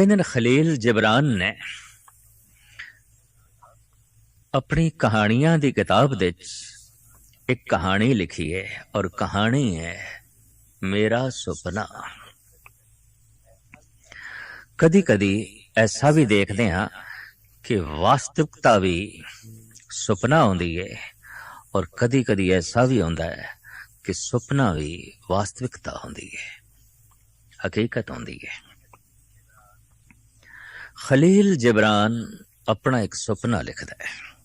ਕਹਿੰਦੇ ਨੇ ਖਲੀਲ ਜਿਬਰਾਨ ਨੇ ਆਪਣੀ ਕਹਾਣੀਆਂ ਦੀ ਕਿਤਾਬ ਦੇ ਵਿੱਚ ਇੱਕ ਕਹਾਣੀ ਲਿਖੀ ਹੈ ਔਰ ਕਹਾਣੀ ਹੈ ਮੇਰਾ ਸੁਪਨਾ ਕਦੀ ਕਦੀ ਐਸਾ ਵੀ ਦੇਖਦੇ ਹਾਂ ਕਿ ਵਾਸਤਵਿਕਤਾ ਵੀ ਸੁਪਨਾ ਆਉਂਦੀ ਹੈ ਔਰ ਕਦੀ ਕਦੀ ਐਸਾ ਵੀ ਹੁੰਦਾ ਹੈ ਕਿ ਸੁਪਨਾ ਵੀ ਵਾਸਤਵਿਕਤਾ ਹੁੰਦੀ ਹੈ ਹਕੀਕਤ ਹੁੰਦੀ ਹੈ ਖਲੀਲ ਜਬਰਾਨ ਆਪਣਾ ਇੱਕ ਸੁਪਨਾ ਲਿਖਦਾ ਹੈ।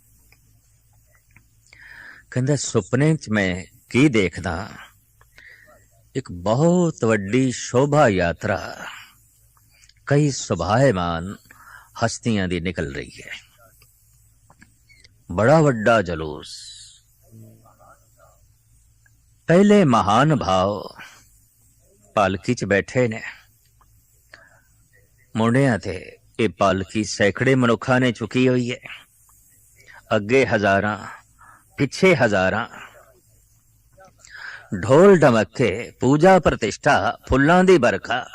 ਕਹਿੰਦਾ, ਸੁਪਨੇ 'ਚ ਮੈਂ ਕੀ ਦੇਖਦਾ? ਇੱਕ ਬਹੁਤ ਵੱਡੀ ਸ਼ੋਭਾ ਯਾਤਰਾ, ਕਈ ਸੁਭਾਏਮਾਨ ਹਸਤੀਆਂ ਦੀ ਨਿਕਲ ਰਹੀ ਹੈ। ਬੜਾ ਵੱਡਾ ਜਲੂਸ। ਪਹਿਲੇ ਮਹਾਨ ਭਾਵ ਪਾਲਕੀ 'ਚ ਬੈਠੇ ਨੇ। ਮੁੰਡਿਆਂ ਤੇ ਇਹ ਪਾਲਕੀ ਸੈਂਕੜੇ ਮਨੁੱਖਾਂ ਨੇ ਚੁੱਕੀ ਹੋਈ ਹੈ। ਅੱਗੇ ਹਜ਼ਾਰਾਂ, ਪਿੱਛੇ ਹਜ਼ਾਰਾਂ। ਢੋਲ ਢਮੱਕੇ, ਪੂਜਾ ਪ੍ਰਤਿਸ਼ਠਾ, ਫੁੱਲਾਂ ਦੀ ਬਰਖਾ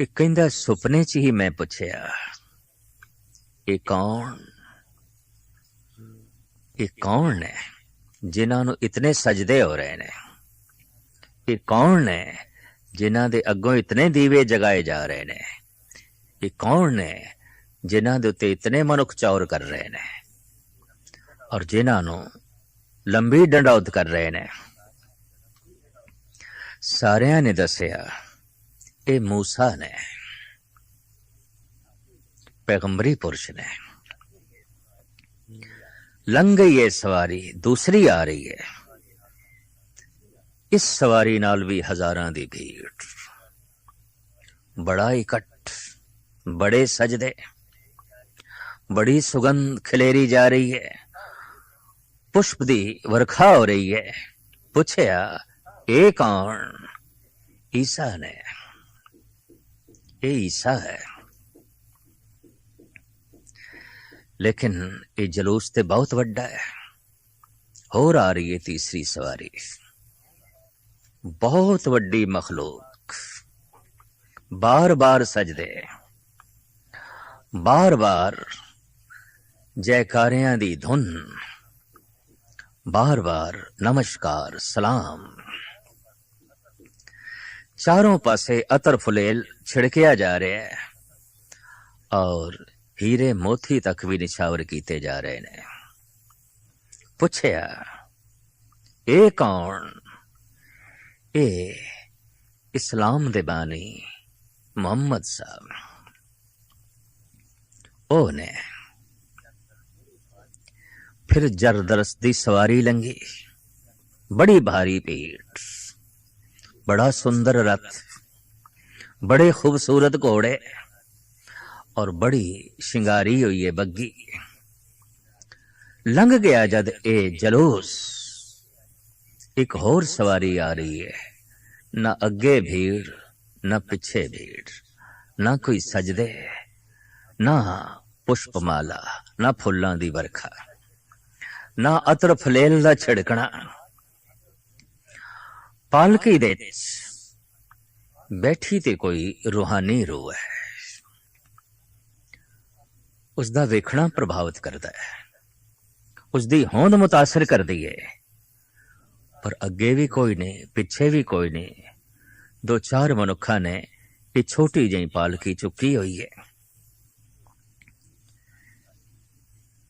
ਇਹ ਕਹਿੰਦਾ, ਸੁਪਨੇ 'ਚ ਹੀ ਮੈਂ ਪੁੱਛਿਆ, ਇਹ ਕੌਣ? ਇਹ ਕੌਣ ਨੇ ਜਿਨ੍ਹਾਂ ਨੂੰ ਇਤਨੇ ਸਜਦੇ ਹੋ ਰਹੇ ਨੇ? ਇਹ ਕੌਣ ਨੇ ਜਿਨ੍ਹਾਂ ਦੇ ਅੱਗੋਂ ਇਤਨੇ ਦੀਵੇ ਜਗਾਏ ਜਾ ਰਹੇ ਨੇ? ਇਹ ਕੌਣ ਨੇ ਜਿਨ੍ਹਾਂ ਦੇ ਉੱਤੇ ਇਤਨੇ ਮਨੁੱਖ ਚੌਰ ਕਰ ਰਹੇ ਨੇ ਔਰ ਜਿਨ੍ਹਾਂ ਨੂੰ ਲੰਬੀ ਡੰਡੌਤ ਕਰ ਰਹੇ ਨੇ। ਸਾਰਿਆਂ ਨੇ ਦੱਸਿਆ, ਇਹ ਮੂਸਾ ਨੇ, ਪੈਗੰਬਰੀ ਪੁਰਸ਼ ਨੇ। ਲੰਘ ਗਈ ਇਹ ਸਵਾਰੀ, ਦੂਸਰੀ ਆ ਰਹੀ ਹੈ। ਇਸ ਸਵਾਰੀ ਨਾਲ ਵੀ ਹਜ਼ਾਰਾਂ ਦੀ ਭੀੜ। ਬੜਾ ਇਕੱਠ ਬੜੇ ਸਜਦੇ ਬੜੀ ਸੁਗੰਧ ਖਿਲੇਰੀ ਜਾ ਰਹੀ ਹੈ। ਪੁਸ਼ਪ ਦੀ ਵਰਖਾ ਹੋ ਰਹੀ ਹੈ। ਪੁੱਛਿਆ, ਇਹ ਕੌਣ? ਈਸਾ ਨੇ। ਇਹ ਈਸਾ ਹੈ। ਲੇਕਿਨ ਇਹ ਜਲੂਸ ਤੇ ਬਹੁਤ ਵੱਡਾ ਹੈ। ਹੋਰ ਆ ਰਹੀ ਹੈ ਤੀਸਰੀ ਸਵਾਰੀ। ਬਹੁਤ ਵੱਡੀ ਮਖਲੂਕ। ਬਾਰ-ਬਾਰ ਸਜਦੇ। ਬਾਰ-ਬਾਰ ਜੈਕਾਰਿਆਂ ਦੀ ਧੁਨ। ਬਾਰ-ਬਾਰ ਨਮਸਕਾਰ, ਸਲਾਮ। ਚਾਰੋਂ ਪਾਸੇ ਅਤਰ ਫੁਲੇਲ ਛਿੜਕਿਆ ਜਾ ਰਿਹਾ ਹੈ ਔਰ ਹੀਰੇ ਮੋਤੀ ਤੱਕ ਵੀ ਨਿਛਾਵਰ ਕੀਤੇ ਜਾ ਰਹੇ ਨੇ। ਪੁੱਛਿਆ, ਇਹ ਕੌਣ? ਇਹ ਇਸਲਾਮ ਦੇ ਬਾਨੀ ਮੁਹੰਮਦ ਸਾਹਿਬ। ਉਹ ਨੇ ਫਿਰ ਜਰਦਰਸ ਦੀ ਸਵਾਰੀ ਲੰਗੀ ਬੜੀ ਭਾਰੀ ਭੀੜ ਬੜਾ ਸੁੰਦਰ ਰਥ ਬੜੇ ਖੂਬਸੂਰਤ ਘੋੜੇ ਔਰ ਬੜੀ ਸ਼ਿੰਗਾਰੀ ਹੋਈ ਹੈ ਬੱਗੀ ਲੰਘ ਗਿਆ ਜਦ ਇਹ ਜਲੂਸ ਇੱਕ ਹੋਰ ਸਵਾਰੀ ਆ ਰਹੀ ਹੈ ਨਾ ਅੱਗੇ ਭੀੜ ਨਾ ਪਿੱਛੇ ਭੀੜ ਨਾ ਕੋਈ ਸਜਦੇ ਨਾ ਪੁਸ਼ਪਮਾਲਾ, ਨਾ ਫੁੱਲਾਂ ਦੀ ਵਰਖਾ, ਨਾ ਅਤਰ ਫਲੇਲ ਦਾ ਛਿੜਕਣਾ। ਪਾਲਕੀ ਦੇ ਬੈਠੀ ਤੇ ਕੋਈ ਰੂਹਾਨੀ ਰੂਹ ਹੈ। ਉਸ ਦਾ ਵੇਖਣਾ ਪ੍ਰਭਾਵਿਤ ਕਰਦਾ ਹੈ। ਉਸ ਦੀ ਹੋਂਦ ਮੁਤਾਸਰ ਕਰਦੀ ਹੈ। ਪਰ ਅੱਗੇ ਵੀ ਕੋਈ ਨਹੀਂ, ਪਿੱਛੇ ਵੀ ਕੋਈ ਨਹੀਂ। ਦੋ ਚਾਰ ਮਨੁੱਖਾਂ ਨੇ ਇਹ ਛੋਟੀ ਜਿਹੀ ਪਾਲਕੀ ਚੁੱਕੀ ਹੋਈ ਹੈ।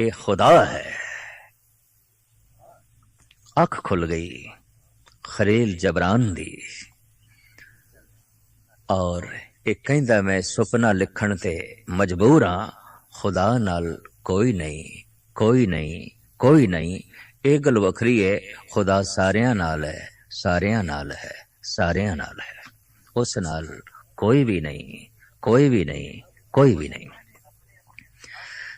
ਇਹ ਖੁਦਾ ਹੈ। ਅੱਖ ਖੁੱਲ ਗਈ ਖਰੀਲ ਜਬਰਾਨ ਦੀ। ਔਰ ਇਹ ਕਹਿੰਦਾ, ਮੈਂ ਸੁਪਨਾ ਲਿਖਣ ਤੇ ਮਜਬੂਰ ਹਾਂ। ਖੁਦਾ ਨਾਲ ਕੋਈ ਨਹੀਂ ਕੋਈ ਨਹੀਂ ਕੋਈ ਨਹੀਂ। ਇਹ ਗੱਲ ਵੱਖਰੀ ਹੈ। ਖੁਦਾ ਸਾਰਿਆਂ ਨਾਲ ਹੈ, ਸਾਰਿਆਂ ਨਾਲ ਹੈ, ਸਾਰਿਆਂ ਨਾਲ ਹੈ। ਉਸ ਨਾਲ ਕੋਈ ਵੀ ਨਹੀਂ, ਕੋਈ ਵੀ ਨਹੀਂ, ਕੋਈ ਵੀ ਨਹੀਂ।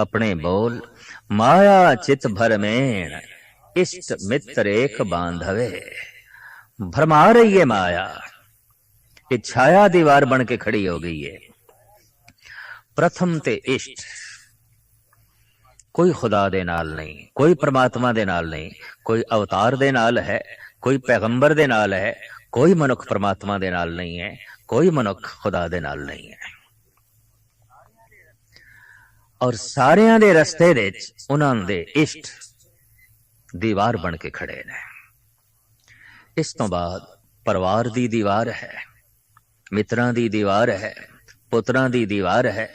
ਆਪਣੇ ਬੋਲ ਮਾਇਆ ਚਿਤ ਭਰਮੇਣ ਇਸ਼ਟ ਮਿੱਤਰ ਏਕ ਬਾਂਧਵੇ ਭਰਮਾ ਰਹੀ ਹੈ ਮਾਇਆ ਇਹ ਛਾਇਆ ਦੀਵਾਰ ਬਣ ਕੇ ਖੜੀ ਹੋ ਗਈ ਹੈ ਪ੍ਰਥਮ ਤੇ ਇਸ਼ਟ ਕੋਈ ਖੁਦਾ ਦੇ ਨਾਲ ਨਹੀਂ ਕੋਈ ਪ੍ਰਮਾਤਮਾ ਦੇ ਨਾਲ ਨਹੀਂ ਕੋਈ ਅਵਤਾਰ ਦੇ ਨਾਲ ਹੈ ਕੋਈ ਪੈਗੰਬਰ ਦੇ ਨਾਲ ਹੈ ਕੋਈ ਮਨੁੱਖ ਪ੍ਰਮਾਤਮਾ ਦੇ ਨਾਲ ਨਹੀਂ ਹੈ ਕੋਈ ਮਨੁੱਖ ਖੁਦਾ ਦੇ ਨਾਲ ਨਹੀਂ ਹੈ ਔਰ ਸਾਰਿਆਂ ਦੇ ਰਸਤੇ ਦੇ ਵਿੱਚ ਉਹਨਾਂ ਦੇ ਇਸ਼ਟ ਦੀਵਾਰ ਬਣ ਕੇ ਖੜੇ ਨੇ ਇਸ ਤੋਂ ਬਾਅਦ ਪਰਿਵਾਰ ਦੀ ਦੀਵਾਰ ਹੈ ਮਿੱਤਰਾਂ ਦੀ ਦੀਵਾਰ ਹੈ ਪੁੱਤਰਾਂ ਦੀ ਦੀਵਾਰ ਹੈ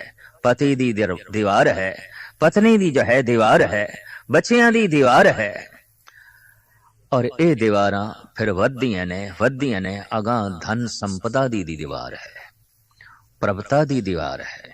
ਪਤੀ ਦੀ ਦਿਰ- ਦੀਵਾਰ ਹੈ ਪਤਨੀ ਦੀ ਜੋ ਹੈ ਦੀਵਾਰ ਹੈ ਬੱਚਿਆਂ ਦੀ ਦੀਵਾਰ ਹੈ ਔਰ ਇਹ ਦੀਵਾਰਾਂ ਫਿਰ ਵੱਧਦੀਆਂ ਨੇ ਵੱਧਦੀਆਂ ਨੇ ਅਗਾਂ ਧਨ ਸੰਪਦਾ ਦੀ ਦੀ ਦੀਵਾਰ ਹੈ ਪ੍ਰਭਤਾ ਦੀ ਦੀਵਾਰ ਹੈ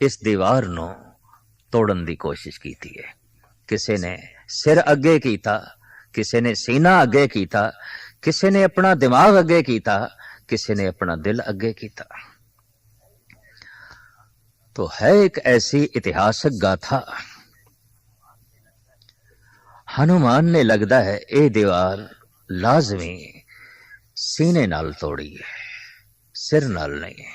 ਇਸ ਦੀਵਾਰ ਨੂੰ ਤੋੜਨ ਦੀ ਕੋਸ਼ਿਸ਼ ਕੀਤੀ ਹੈ ਕਿਸੇ ਨੇ ਸਿਰ ਅੱਗੇ ਕੀਤਾ ਕਿਸੇ ਨੇ ਸੀਨਾ ਅੱਗੇ ਕੀਤਾ ਕਿਸੇ ਨੇ ਆਪਣਾ ਦਿਮਾਗ ਅੱਗੇ ਕੀਤਾ ਕਿਸੇ ने अपना दिल अगे किया तो है एक ऐसी इतिहासक गाथा हनुमान ने लगता है ये दीवार लाजमी सीने नाल तोड़ी है सिर नाल नहीं है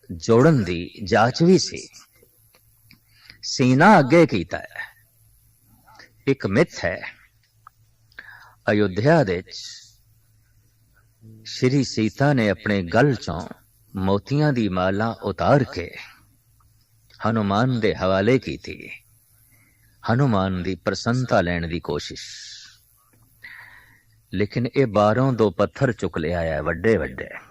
ਜੋੜਨ ਦੀ ਜਾਂਚ ਵੀ ਸੀ। ਸੀਨਾ ਅੱਗੇ ਕੀਤਾ ਹੈ। ਇੱਕ ਮਿੱਥ ਹੈ। ਅਯੁੱਧਿਆ ਦੇ ਵਿੱਚ ਸ਼੍ਰੀ ਸੀਤਾ ਨੇ ਆਪਣੇ ਗਲ ਚੋਂ ਮੋਤੀਆਂ ਦੀ ਮਾਲਾ ਉਤਾਰ ਕੇ ਹਨੂਮਾਨ ਦੇ ਹਵਾਲੇ ਕੀਤੀ। ਹਨੂਮਾਨ ਦੀ ਪ੍ਰਸੰਨਤਾ ਲੈਣ ਦੀ ਕੋਸ਼ਿਸ਼। ਲੇਕਿਨ ਇਹ ਬਾਹਰੋਂ ਦੋ ਪੱਥਰ ਚੁੱਕ ਲਿਆ ਹੈ ਵੱਡੇ ਵੱਡੇ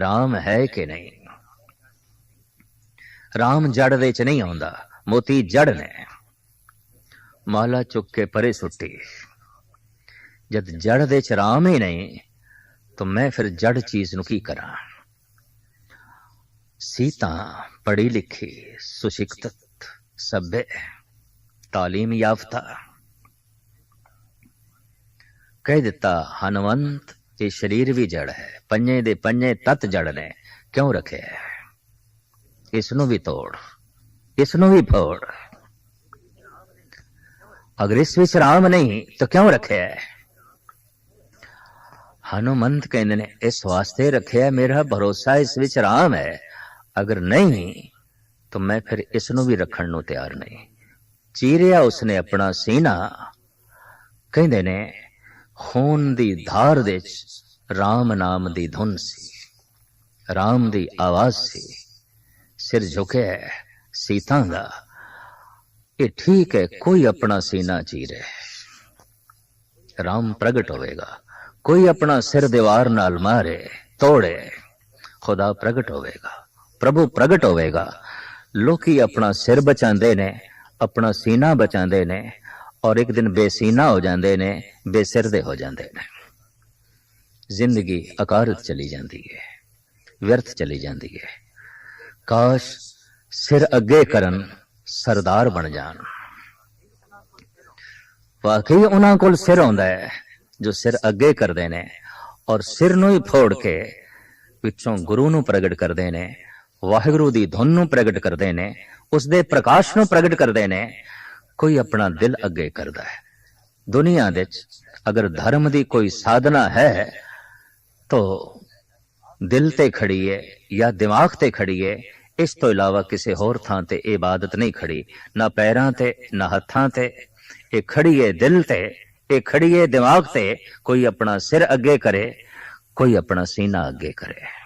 ਰਾਮ ਹੈ ਕਿ ਨਹੀਂ ਰਾਮ ਜੜ ਦੇ ਚ ਨਹੀਂ ਆਉਂਦਾ ਮੋਤੀ ਜੜ ਨੇ ਮਾਲਾ ਚੁੱਕ ਕੇ ਪਰੇ ਸੁੱਟੀ ਜਦ ਜੜ ਦੇ ਚ ਰਾਮ ਹੀ ਨਹੀਂ ਤਾਂ ਮੈਂ ਫਿਰ ਜੜ ਚੀਜ਼ ਨੂੰ ਕੀ ਕਰਾਂ ਸੀਤਾ ਪੜ੍ਹੀ ਲਿਖੀ ਸੁਸ਼ਿਕਤ ਸਭ्य ਤਾਲੀਮ ਯਾਫਤਾ ਕਹਿ ਦਿੱਤਾ ਹਨਵੰਤ ਇਹ ਸਰੀਰ ਵੀ ਜੜ ਹੈ। ਪੰਜੇ ਦੇ ਪੰਜੇ ਤਤ ਜੜ ਨੇ। ਕਿਉਂ ਰੱਖਿਆ ਹੈ? ਇਸ ਨੂੰ ਵੀ ਤੋੜ। ਇਸ ਨੂੰ ਵੀ ਫੋੜ। ਅਗਰ ਇਸ ਵਿੱਚ ਰਾਮ ਨਹੀਂ, ਤਾਂ ਕਿਉਂ ਰੱਖਿਆ? ਹਨੂਮੰਤ ਕਹਿੰਦੇ ਨੇ, ਇਸ ਵਾਸਤੇ ਰੱਖਿਆ ਮੇਰਾ ਭਰੋਸਾ ਇਸ ਵਿੱਚ ਰਾਮ ਹੈ। ਅਗਰ ਨਹੀਂ, ਤਾਂ ਮੈਂ ਫਿਰ ਇਸ ਨੂੰ ਵੀ ਰੱਖਣ ਨੂੰ ਤਿਆਰ ਨਹੀਂ। ਚੀਰਿਆ ਉਸਨੇ ਆਪਣਾ ਸੀਨਾ। ਕਹਿੰਦੇ ਨੇ ਖੂਨ ਦੀ ਧਾਰ ਦੇ ਚ ਰਾਮ ਨਾਮ ਦੀ ਧੁਨ ਸੀ। ਰਾਮ ਦੀ ਆਵਾਜ਼ ਸੀ। ਸਿਰ ਝੁਕਿਆ ਸੀਤਾ ਦਾ। ਇਹ ਠੀਕ ਹੈ, ਕੋਈ ਆਪਣਾ ਸੀਨਾ ਚੀਰੇ ਰਾਮ ਪ੍ਰਗਟ ਹੋਵੇਗਾ। ਕੋਈ ਆਪਣਾ ਸਿਰ ਦੀਵਾਰ ਨਾਲ ਮਾਰੇ, ਤੋੜੇ, ਖੁਦਾ ਪ੍ਰਗਟ ਹੋਵੇਗਾ। ਪ੍ਰਭੂ ਪ੍ਰਗਟ ਹੋਵੇਗਾ। ਲੋਕੀ ਆਪਣਾ ਸਿਰ ਬਚਾਉਂਦੇ ਨੇ, ਆਪਣਾ ਸੀਨਾ ਬਚਾਉਂਦੇ ਨੇ ਔਰ ਇੱਕ ਦਿਨ ਬੇਸੀਨਾ ਹੋ ਜਾਂਦੇ ਨੇ ਬੇਸਿਰ ਦੇ ਹੋ ਜਾਂਦੇ ਨੇ। ਜ਼ਿੰਦਗੀ ਅਕਾਰਤ ਚਲੀ ਜਾਂਦੀ ਹੈ, ਵਿਅਰਥ ਚਲੀ ਜਾਂਦੀ ਹੈ। ਕਾਸ਼ ਸਿਰ ਅੱਗੇ ਕਰਨ ਸਰਦਾਰ ਬਣ ਜਾਣ। ਵਾਕਈ ਉਹਨਾਂ ਕੋਲ ਸਿਰ ਹੁੰਦਾ ਹੈ, ਜੋ ਸਿਰ ਅੱਗੇ ਕਰਦੇ ਨੇ ਔਰ ਸਿਰ ਨੂੰ ਹੀ ਫੋੜ ਕੇ ਵਿੱਚੋਂ ਗੁਰੂ ਨੂੰ ਪ੍ਰਗਟ ਕਰਦੇ ਨੇ, ਵਾਹਿਗੁਰੂ ਦੀ ਧੁਨ ਨੂੰ ਪ੍ਰਗਟ ਕਰਦੇ ਨੇ ਉਸ ਦੇ ਪ੍ਰਕਾਸ਼ ਨੂੰ ਪ੍ਰਗਟ ਕਰਦੇ ਨੇ ਕੋਈ ਆਪਣਾ ਦਿਲ ਅੱਗੇ ਕਰਦਾ ਹੈ। ਦੁਨੀਆ ਦੇ ਵਿੱਚ ਅਗਰ ਧਰਮ ਦੀ ਕੋਈ ਸਾਧਨਾ ਹੈ, ਤੋ ਦਿਲ ਤੇ ਖੜੀ ਹੈ ਜਾਂ ਦਿਮਾਗ ਤੇ ਖੜੀ ਹੈ ਇਸ ਤੋਂ ਇਲਾਵਾ ਕਿਸੇ ਹੋਰ ਥਾਂ ਤੇ ਇਹ ਇਬਾਦਤ ਨਹੀਂ ਖੜੀ। ਨਾ ਪੈਰਾਂ ਤੇ, ਨਾ ਹੱਥਾਂ ਤੇ। ਇਹ ਖੜੀ ਹੈ ਦਿਲ ਤੇ, ਇਹ ਖੜੀ ਹੈ ਦਿਮਾਗ ਤੇ ਕੋਈ ਆਪਣਾ ਸਿਰ ਅੱਗੇ ਕਰੇ, ਕੋਈ ਆਪਣਾ ਸੀਨਾ ਅੱਗੇ ਕਰੇ।